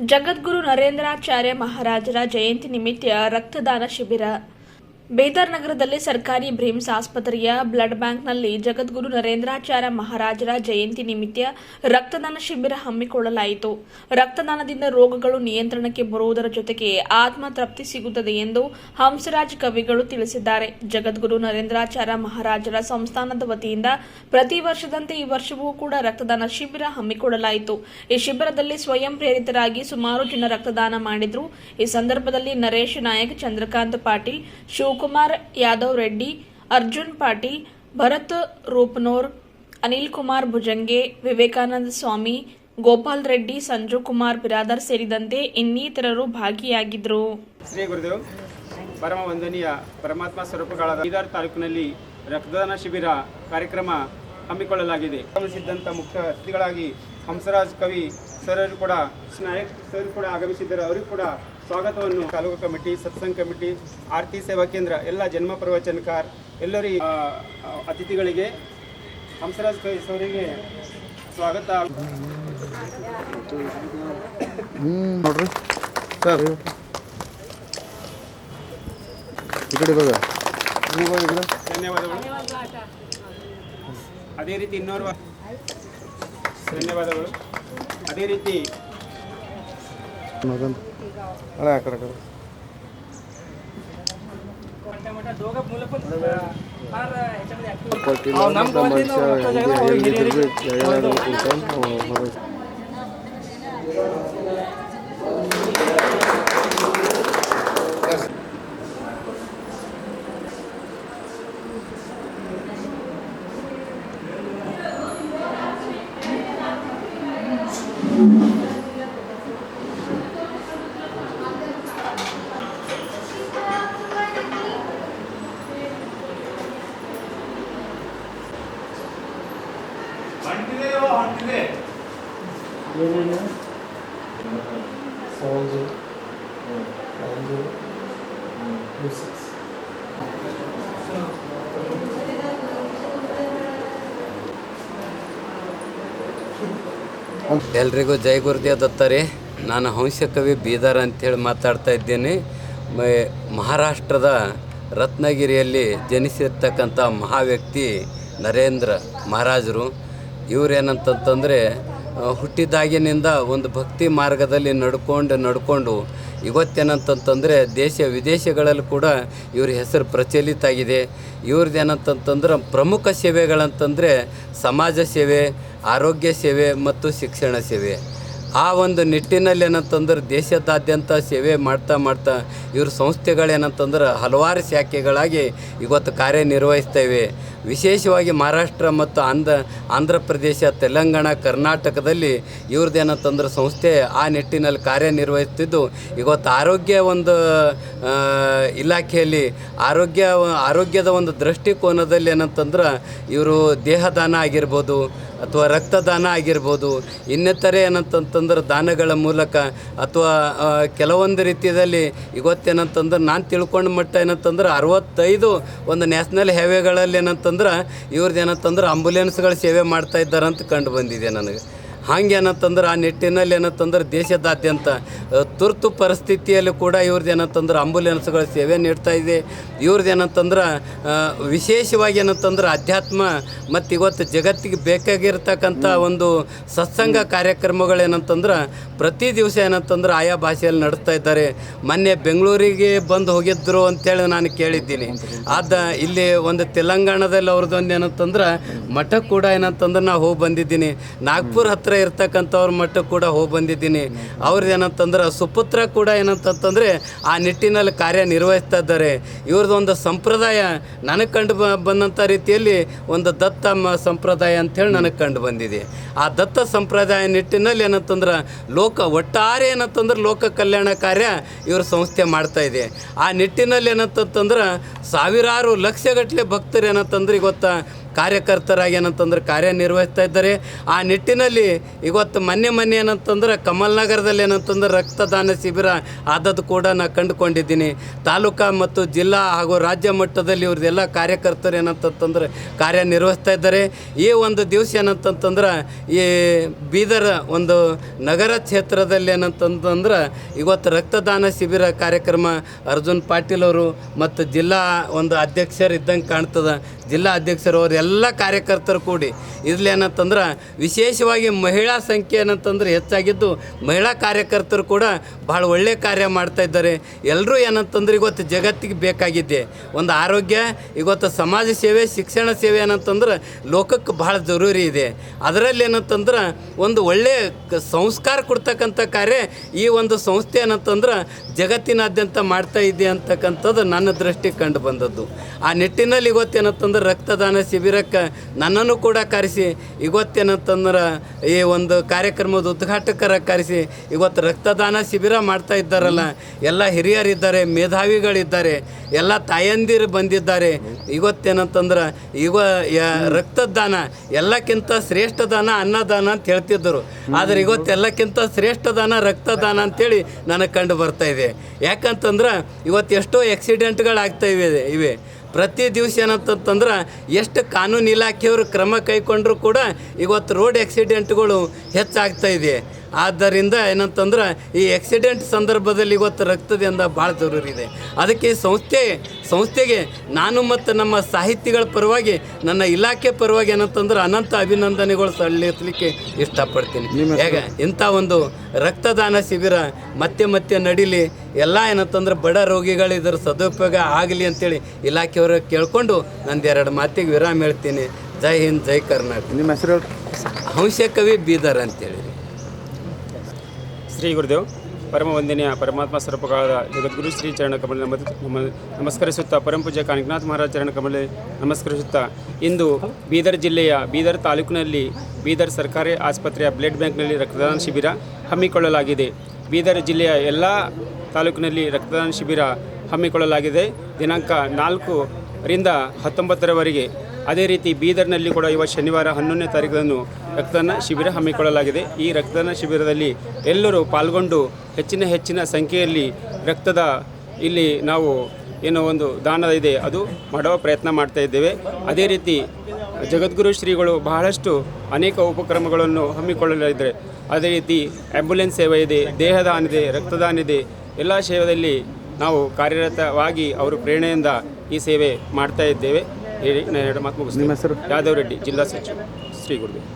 ಜಗದ್ಗುರು ನರೇಂದ್ರಾಚಾರ್ಯ ಮಹಾರಾಜರ ಜಯಂತಿ ನಿಮಿತ್ತ ರಕ್ತದಾನ ಶಿಬಿರ. ಬೇದರ್ ನಗರದಲ್ಲಿ ಸರ್ಕಾರಿ ಬ್ರಿಮ್ಸ್ ಆಸ್ಪತ್ರೆಯ ಬ್ಲಡ್ ಬ್ಯಾಂಕ್ನಲ್ಲಿ ಜಗದ್ಗುರು ನರೇಂದ್ರಾಚಾರ್ಯ ಮಹಾರಾಜರ ಜಯಂತಿ ನಿಮಿತ್ತ ರಕ್ತದಾನ ಶಿಬಿರ ಹಮ್ಮಿಕೊಳ್ಳಲಾಯಿತು. ರಕ್ತದಾನದಿಂದ ರೋಗಗಳು ನಿಯಂತ್ರಣಕ್ಕೆ ಬರುವುದರ ಜೊತೆಗೆ ಆತ್ಮ ತೃಪ್ತಿ ಸಿಗುತ್ತದೆ ಎಂದು ಹಂಸರಾಜ್ ಕವಿಗಳು ತಿಳಿಸಿದ್ದಾರೆ. ಜಗದ್ಗುರು ನರೇಂದ್ರಾಚಾರ್ಯ ಮಹಾರಾಜರ ಸಂಸ್ಥಾನದ ವತಿಯಿಂದ ಪ್ರತಿ ವರ್ಷದಂತೆ ಈ ವರ್ಷವೂ ಕೂಡ ರಕ್ತದಾನ ಶಿಬಿರ ಹಮ್ಮಿಕೊಳ್ಳಲಾಯಿತು. ಈ ಶಿಬಿರದಲ್ಲಿ ಸ್ವಯಂ ಪ್ರೇರಿತರಾಗಿ ಸುಮಾರು ಜನ ರಕ್ತದಾನ ಮಾಡಿದ್ರು. ಈ ಸಂದರ್ಭದಲ್ಲಿ ನರೇಶ್ ನಾಯಕ್, ಚಂದ್ರಕಾಂತ್ ಪಾಟೀಲ್, ಶಿವಕುಮಾರ್ ಯಾದವ್ ರೆಡ್ಡಿ, ಅರ್ಜುನ್ ಪಾಟೀಲ್, ಭರತ್ ರೂಪನೋರ್ ಅನಿಲ್ ಕುಮಾರ್ ಭುಜಂಗೆ, ವಿವೇಕಾನಂದ ಸ್ವಾಮಿ, ಗೋಪಾಲ್ ರೆಡ್ಡಿ, ಸಂಜು ಕುಮಾರ್ ಬಿರಾದರ್ ಸೇರಿದಂತೆ ಇನ್ನಿತರರು ಭಾಗಿಯಾಗಿದ್ದರು ಶ್ರೀ ಗುರುದೇವ್, ಪರಮ ವಂದನೀಯ ಪರಮಾತ್ಮ ಸ್ವರೂಪಗಳಾದ ಬೀದರ್ ತಾಲೂಕಿನಲ್ಲಿ ರಕ್ತದಾನ ಶಿಬಿರ ಕಾರ್ಯಕ್ರಮ ಹಮ್ಮಿಕೊಳ್ಳಲಾಗಿದೆ. ಆಗಮಿಸಿದ್ದಂಥ ಮುಖ್ಯ ಅತಿಥಿಗಳಾಗಿ ಹಂಸರಾಜ್ ಕವಿ ಸರ್ ಕೂಡ ಸ್ನಾಯಕ್ ಸರ್ ಕೂಡ ಆಗಮಿಸಿದ್ದರು. ಅವರಿಗೂ ಕೂಡ ಸ್ವಾಗತವನ್ನು ತಾಲೂಕು ಕಮಿಟಿ ಸತ್ಸಂಗ್ ಕಮಿಟಿ ಆರತಿ ಸೇವಾ ಕೇಂದ್ರ ಎಲ್ಲ ಜನ್ಮ ಪ್ರವಚನಕಾರ ಎಲ್ಲರಿ ಅತಿಥಿಗಳಿಗೆ ಹಂಸರಾಜ್ ಕವಿ ಸರಿಗೆ ಸ್ವಾಗತ. ನೋಡ್ರಿ. ಸರ್. ಈ ಕಡೆ. ಧನ್ಯವಾದಗಳು. ಅದೇ ರೀತಿ ಇನ್ನೋರ್ವ. ಧನ್ಯವಾದಗಳು. ಅದೇ ರೀತಿ ಮಗನ್ ಅಲ್ಲ ಆ ಕಡೆ ಆ seven zero zero two six ಎಲ್ರಿಗೂ ಜೈ ಗುರುದೇವ್ ದತ್ತರಿ. ನಾನು ಹಂಸಕವಿ ಬೀದರ್ ಅಂಥೇಳಿ ಮಾತಾಡ್ತಾ ಇದ್ದೇನೆ. ಮ- ಮಹಾರಾಷ್ಟ್ರದ ರತ್ನಗಿರಿಯಲ್ಲಿ ಜನಿಸಿರ್ತಕ್ಕಂಥ ಮಹಾವ್ಯಕ್ತಿ ನರೇಂದ್ರ ಮಹಾರಾಜರು. ಇವರೇನಂತಂತಂದರೆ ಹುಟ್ಟಿದಾಗಿನಿಂದ ಒಂದು ಭಕ್ತಿ ಮಾರ್ಗದಲ್ಲಿ ನಡ್ಕೊಂಡು ನಡ್ಕೊಂಡು ಇವತ್ತೇನಂತಂತಂದರೆ ದೇಶ ವಿದೇಶಗಳಲ್ಲಿ ಕೂಡ ಇವ್ರ ಹೆಸರು ಪ್ರಚಲಿತ ಆಗಿದೆ ಇವ್ರದ್ದು ಏನಂತಂತಂದ್ರೆ ಪ್ರಮುಖ ಸೇವೆಗಳಂತಂದರೆ ಸಮಾಜ ಸೇವೆ, ಆರೋಗ್ಯ ಸೇವೆ ಮತ್ತು ಶಿಕ್ಷಣ ಸೇವೆ. ಆ ಒಂದು ನಿಟ್ಟಿನಲ್ಲಿ ಏನಂತಂದ್ರೆ ದೇಶದಾದ್ಯಂತ ಸೇವೆ ಮಾಡ್ತಾ ಮಾಡ್ತಾ ಇವ್ರ ಸಂಸ್ಥೆಗಳೇನಂತಂದ್ರೆ ಹಲವಾರು ಶಾಖೆಗಳಾಗಿ ಇವತ್ತು ಕಾರ್ಯನಿರ್ವಹಿಸ್ತಾ ಇವೆ ವಿಶೇಷವಾಗಿ ಮಹಾರಾಷ್ಟ್ರ ಮತ್ತು ಆಂಧ್ರ ಆಂಧ್ರ ಪ್ರದೇಶ, ತೆಲಂಗಾಣ, ಕರ್ನಾಟಕದಲ್ಲಿ ಇವ್ರದ್ದು ಏನಂತಂದ್ರೆ ಸಂಸ್ಥೆ ಆ ನಿಟ್ಟಿನಲ್ಲಿ ಕಾರ್ಯನಿರ್ವಹಿಸ್ತಿದ್ದು. ಇವತ್ತು ಆರೋಗ್ಯ ಒಂದು ಇಲಾಖೆಯಲ್ಲಿ ಆರೋಗ್ಯ, ಆರೋಗ್ಯದ ಒಂದು ದೃಷ್ಟಿಕೋನದಲ್ಲಿ ಏನಂತಂದ್ರೆ ಇವರು ದೇಹದಾನ ಆಗಿರ್ಬೋದು ಅಥವಾ ರಕ್ತದಾನ ಆಗಿರ್ಬೋದು. ಇನ್ನಿತರೆ ಏನಂತಂತಂದ್ರೆ ದಾನಗಳ ಮೂಲಕ ಅಥವಾ ಕೆಲವೊಂದು ರೀತಿಯಲ್ಲಿ ಇವತ್ತೇನಂತಂದ್ರೆ ನಾನು ತಿಳ್ಕೊಂಡ ಮಟ್ಟ ಏನಂತಂದ್ರೆ ಅರವತ್ತೈದು ಒಂದು ನ್ಯಾಷನಲ್ ಹೈವೇಗಳಲ್ಲಿ ಏನಂತಂದ್ರೆ ಇವ್ರದ್ದು ಏನಂತಂದ್ರೆ ಆಂಬುಲೆನ್ಸ್ಗಳ ಸೇವೆ ಮಾಡ್ತಾ ಇದ್ದಾರೆ ಅಂತ ಕಂಡು ಬಂದಿದೆ ನನಗೆ. ಹಾಗೆ ಏನಂತಂದ್ರೆ ಆ ನಿಟ್ಟಿನಲ್ಲಿ ಏನಂತಂದ್ರೆ ದೇಶದಾದ್ಯಂತ ತುರ್ತು ಪರಿಸ್ಥಿತಿಯಲ್ಲಿ ಕೂಡ ಇವ್ರದ್ದು ಏನಂತಂದ್ರೆ ಆಂಬುಲೆನ್ಸ್ಗಳ ಸೇವೆ ನೀಡ್ತಾ ಇದೆ. ಇವ್ರದ್ದು ಏನಂತಂದ್ರೆ ವಿಶೇಷವಾಗಿ ಏನಂತಂದ್ರೆ ಅಧ್ಯಾತ್ಮ ಮತ್ತು ಇವತ್ತು ಜಗತ್ತಿಗೆ ಬೇಕಾಗಿರ್ತಕ್ಕಂಥ ಒಂದು ಸತ್ಸಂಗ ಕಾರ್ಯಕ್ರಮಗಳೇನಂತಂದ್ರೆ ಪ್ರತಿ ದಿವಸ ಏನಂತಂದ್ರೆ ಆಯಾ ಭಾಷೆಯಲ್ಲಿ ನಡೆಸ್ತಾ ಇದ್ದಾರೆ. ಮೊನ್ನೆ ಬೆಂಗಳೂರಿಗೆ ಬಂದು ಹೋಗಿದ್ದರು ಅಂತೇಳಿ ನಾನು ಕೇಳಿದ್ದೀನಿ. ಆದ ಇಲ್ಲಿ ಒಂದು ತೆಲಂಗಾಣದಲ್ಲಿ ಅವ್ರದ್ದು ಒಂದು ಏನಂತಂದ್ರೆ ಮಠ ಕೂಡ ಏನಂತಂದ್ರೆ ನಾವು ಹೋಗಿ ಬಂದಿದ್ದೀನಿ. ನಾಗ್ಪುರ್ ಹತ್ರ ಇರ್ತಕ್ಕಂಥವ್ರ ಮಟ್ಟ ಕೂಡ ಹೋಗಿ ಬಂದಿದ್ದೀನಿ. ಅವ್ರದ್ದು ಏನಂತಂದ್ರೆ ಸುಪುತ್ರ ಕೂಡ ಏನಂತಂತಂದರೆ ಆ ನಿಟ್ಟಿನಲ್ಲಿ ಕಾರ್ಯನಿರ್ವಹಿಸ್ತಾ ಇದ್ದಾರೆ ಇವ್ರದ್ದು ಒಂದು ಸಂಪ್ರದಾಯ ನನಗೆ ಕಂಡು ಬಂದಂಥ ರೀತಿಯಲ್ಲಿ ಒಂದು ದತ್ತ ಸಂಪ್ರದಾಯ ಅಂಥೇಳಿ ನನಗೆ ಕಂಡು ಬಂದಿದೆ. ಆ ದತ್ತ ಸಂಪ್ರದಾಯ ನಿಟ್ಟಿನಲ್ಲಿ ಏನಂತಂದ್ರೆ ಲೋಕ ಒಟ್ಟಾರೆ ಏನಂತಂದ್ರೆ ಲೋಕ ಕಲ್ಯಾಣ ಕಾರ್ಯ ಇವ್ರ ಸಂಸ್ಥೆ ಮಾಡ್ತಾ ಇದೆ. ಆ ನಿಟ್ಟಿನಲ್ಲಿ ಏನಂತಂತಂದ್ರೆ ಸಾವಿರಾರು ಲಕ್ಷಗಟ್ಟಲೆ ಭಕ್ತರು ಏನಂತಂದ್ರೆ ಇವತ್ತು ಕಾರ್ಯಕರ್ತರಾಗಿ ಏನಂತಂದ್ರೆ ಕಾರ್ಯನಿರ್ವಹಿಸ್ತಾ ಇದ್ದಾರೆ. ಆ ನಿಟ್ಟಿನಲ್ಲಿ ಇವತ್ತು ಮೊನ್ನೆ ಮೊನ್ನೆ ಏನಂತಂದ್ರೆ ಕಮಲ್ ನಗರದಲ್ಲಿ ಏನಂತಂದ್ರೆ ರಕ್ತದಾನ ಶಿಬಿರ ಆದದ್ದು ಕೂಡ ನಾನು ಕಂಡುಕೊಂಡಿದ್ದೀನಿ. ತಾಲೂಕಾ ಮತ್ತು ಜಿಲ್ಲಾ ಹಾಗೂ ರಾಜ್ಯ ಮಟ್ಟದಲ್ಲಿ ಇವ್ರದ್ದೆಲ್ಲ ಕಾರ್ಯಕರ್ತರು ಏನಂತಂತಂದ್ರೆ ಕಾರ್ಯನಿರ್ವಹಿಸ್ತಾ ಇದ್ದಾರೆ. ಈ ಒಂದು ದಿವಸ ಏನಂತಂತಂದ್ರೆ ಈ ಬೀದರ್ ಒಂದು ನಗರ ಕ್ಷೇತ್ರದಲ್ಲಿ ಏನಂತಂತಂದ್ರೆ ಇವತ್ತು ರಕ್ತದಾನ ಶಿಬಿರ ಕಾರ್ಯಕ್ರಮ ಅರ್ಜುನ್ ಪಾಟೀಲ್ ಅವರು ಮತ್ತು ಜಿಲ್ಲಾ ಒಂದು ಅಧ್ಯಕ್ಷರು ಇದ್ದಂಗೆ ಕಾಣ್ತದೆ. ಜಿಲ್ಲಾ ಅಧ್ಯಕ್ಷರು ಅವರು ಎಲ್ಲ ಕಾರ್ಯಕರ್ತರು ಕೂಡಿ ಇರಲಿ ಏನಂತಂದ್ರೆ ವಿಶೇಷವಾಗಿ ಮಹಿಳಾ ಸಂಖ್ಯೆ ಏನಂತಂದ್ರೆ ಹೆಚ್ಚಾಗಿದ್ದು ಮಹಿಳಾ ಕಾರ್ಯಕರ್ತರು ಕೂಡ ಭಾಳ ಒಳ್ಳೆಯ ಕಾರ್ಯ ಮಾಡ್ತಾ ಇದ್ದಾರೆ. ಎಲ್ಲರೂ ಏನಂತಂದ್ರೆ ಇವತ್ತು ಜಗತ್ತಿಗೆ ಬೇಕಾಗಿದೆ ಒಂದು ಆರೋಗ್ಯ, ಇವತ್ತು ಸಮಾಜ ಸೇವೆ, ಶಿಕ್ಷಣ ಸೇವೆ ಏನಂತಂದ್ರೆ ಲೋಕಕ್ಕೆ ಭಾಳ ಜರೂರಿ ಇದೆ. ಅದರಲ್ಲಿ ಏನಂತಂದ್ರೆ ಒಂದು ಒಳ್ಳೆಯ ಸಂಸ್ಕಾರ ಕೊಡ್ತಕ್ಕಂಥ ಕಾರ್ಯ ಈ ಒಂದು ಸಂಸ್ಥೆ ಏನಂತಂದ್ರೆ ಜಗತ್ತಿನಾದ್ಯಂತ ಮಾಡ್ತಾ ಇದೆ ಅಂತಕ್ಕಂಥದ್ದು ನನ್ನ ದೃಷ್ಟಿ ಕಂಡು ಬಂದದ್ದು. ಆ ನಿಟ್ಟಿನಲ್ಲಿ ಇವತ್ತೇನಂತಂದ್ರೆ ರಕ್ತದಾನ ಶಿಬಿರಕ್ಕೆ ನನ್ನನ್ನು ಕೂಡ ಕರೆಸಿ ಇವತ್ತೇನಂತಂದ್ರೆ ಈ ಒಂದು ಕಾರ್ಯಕ್ರಮದ ಉದ್ಘಾಟಕರ ಕರೆಸಿ, ಇವತ್ತು ರಕ್ತದಾನ ಶಿಬಿರ ಮಾಡ್ತಾ ಇದ್ದಾರಲ್ಲ, ಎಲ್ಲ ಹಿರಿಯರಿದ್ದಾರೆ, ಮೇಧಾವಿಗಳಿದ್ದಾರೆ, ಎಲ್ಲ ತಾಯಂದಿರು ಬಂದಿದ್ದಾರೆ. ಇವತ್ತೇನಂತಂದ್ರೆ ಇವ ರಕ್ತದಾನ, ಎಲ್ಲಕ್ಕಿಂತ ಶ್ರೇಷ್ಠ ದಾನ ಅನ್ನದಾನ ಅಂತ ಹೇಳ್ತಿದ್ದರು. ಆದರೆ ಇವತ್ತೆಲ್ಲಕ್ಕಿಂತ ಶ್ರೇಷ್ಠ ದಾನ ರಕ್ತದಾನ ಅಂತೇಳಿ ನನಗೆ ಕಂಡು ಬರ್ತಾ ಇದೆ. ಯಾಕಂತಂದ್ರೆ ಇವತ್ತು ಎಷ್ಟೋ ಆಕ್ಸಿಡೆಂಟ್ಗಳಾಗ್ತಾ ಇವೆ ಇವೆ. ಪ್ರತಿ ದಿವಸ ಏನಂತಂತಂದ್ರೆ ಎಷ್ಟು ಕಾನೂನು ಇಲಾಖೆಯವರು ಕ್ರಮ ಕೈಕೊಂಡರೂ ಕೂಡ ಇವತ್ತು ರೋಡ್ ಆಕ್ಸಿಡೆಂಟ್ಗಳು ಹೆಚ್ಚಾಗ್ತಾ ಇದೆ. ಆದ್ದರಿಂದ ಏನಂತಂದ್ರೆ ಈ ಆಕ್ಸಿಡೆಂಟ್ ಸಂದರ್ಭದಲ್ಲಿ ಇವತ್ತು ರಕ್ತದಿಂದ ಭಾಳ ಜರೂರಿ ಇದೆ ಅದಕ್ಕೆ ಸಂಸ್ಥೆ ಸಂಸ್ಥೆಗೆ ನಾನು ಮತ್ತು ನಮ್ಮ ಸಾಹಿತಿಗಳ ಪರವಾಗಿ ನನ್ನ ಇಲಾಖೆ ಪರವಾಗಿ ಏನಂತಂದ್ರೆ ಅನಂತ ಅಭಿನಂದನೆಗಳು ಸಲ್ಲಿಸಲಿಕ್ಕೆ ಇಷ್ಟಪಡ್ತೀನಿ. ಹೇಗೆ? ಇಂಥ ಒಂದು ರಕ್ತದಾನ ಶಿಬಿರ ಮತ್ತೆ ಮತ್ತೆ ನಡೀಲಿ. ಎಲ್ಲ ಏನಂತಂದ್ರೆ ಬಡ ರೋಗಿಗಳು ಇದರ ಸದುಪಯೋಗ ಆಗಲಿ ಅಂತೇಳಿ ಇಲಾಖೆಯವರು ಕೇಳಿಕೊಂಡು ನಂದು ಎರಡು ಮಾತಿಗೆ ವಿರಾಮ ಹೇಳ್ತೀನಿ. ಜೈ ಹಿಂದ್ ಜೈ ಕರ್ನಾಟಕ. ನಿಮ್ಮ ಹೆಸರು ಹಂಶಕವಿ ಹಂಸಕವಿ ಬೀದರ್ ಅಂತೇಳಿ. ಶ್ರೀ ಗುರುದೇವ್ ಪರಮ ವಂದನೆಯ ಪರಮಾತ್ಮ ಸ್ವರೂಪಗಳಾದ ಜಗದ್ಗುರು ಶ್ರೀ ಚರಣ ಕಮಲ ನಮ ನಮ ನಮಸ್ಕರಿಸುತ್ತಾ ಪರಂಪೂಜ ಕಾಣಿಕನಾಥ ಮಹಾರಾಜ ಚರಣ ಕಮಲ ನಮಸ್ಕರಿಸುತ್ತಾ. ಇಂದು ಬೀದರ್ ಜಿಲ್ಲೆಯ ಬೀದರ್ ತಾಲೂಕಿನಲ್ಲಿ ಬೀದರ್ ಸರ್ಕಾರಿ ಆಸ್ಪತ್ರೆಯ ಬ್ಲಡ್ ಬ್ಯಾಂಕ್ನಲ್ಲಿ ರಕ್ತದಾನ ಶಿಬಿರ ಹಮ್ಮಿಕೊಳ್ಳಲಾಗಿದೆ. ಬೀದರ್ ಜಿಲ್ಲೆಯ ಎಲ್ಲ ತಾಲೂಕಿನಲ್ಲಿ ರಕ್ತದಾನ ಶಿಬಿರ ಹಮ್ಮಿಕೊಳ್ಳಲಾಗಿದೆ. ದಿನಾಂಕ ನಾಲ್ಕರಿಂದ ಹತ್ತೊಂಬತ್ತರವರೆಗೆ ಅದೇ ರೀತಿ ಬೀದರ್ನಲ್ಲಿ ಕೂಡ ಇವತ್ತು ಶನಿವಾರ ಹನ್ನೊಂದನೇ ತಾರೀಕನ್ನು ರಕ್ತದಾನ ಶಿಬಿರ ಹಮ್ಮಿಕೊಳ್ಳಲಾಗಿದೆ. ಈ ರಕ್ತದಾನ ಶಿಬಿರದಲ್ಲಿ ಎಲ್ಲರೂ ಪಾಲ್ಗೊಂಡು ಹೆಚ್ಚಿನ ಹೆಚ್ಚಿನ ಸಂಖ್ಯೆಯಲ್ಲಿ ರಕ್ತದ ಇಲ್ಲಿ ನಾವು ಏನೋ ಒಂದು ದಾನ ಇದೆ, ಅದು ಮಾಡುವ ಪ್ರಯತ್ನ ಮಾಡ್ತಾ ಇದ್ದೇವೆ. ಅದೇ ರೀತಿ ಜಗದ್ಗುರು ಶ್ರೀಗಳು ಬಹಳಷ್ಟು ಅನೇಕ ಉಪಕ್ರಮಗಳನ್ನು ಹಮ್ಮಿಕೊಳ್ಳಲಿದ್ದಾರೆ. ಅದೇ ರೀತಿ ಆ್ಯಂಬುಲೆನ್ಸ್ ಸೇವೆ ಇದೆ, ದೇಹದಾನ ಇದೆ, ರಕ್ತದಾನ ಇದೆ. ಎಲ್ಲ ಸೇವೆಯಲ್ಲಿ ನಾವು ಕಾರ್ಯರತವಾಗಿ ಅವರು ಪ್ರೇರಣೆಯಿಂದ ಈ ಸೇವೆ ಮಾಡ್ತಾ ಇದ್ದೇವೆ. ಹೇಳಿ ನಾನು ಎರಡು ಮಾತು ಮುಗಿಸ್ತೀನಿ. ನಿಮ್ಮ ಹೆಸರು? ಯಾದವ್ ರೆಡ್ಡಿ ಜಿಲ್ಲಾ ಸಚಿವ ಶ್ರೀ ಗುರುದೇವ್.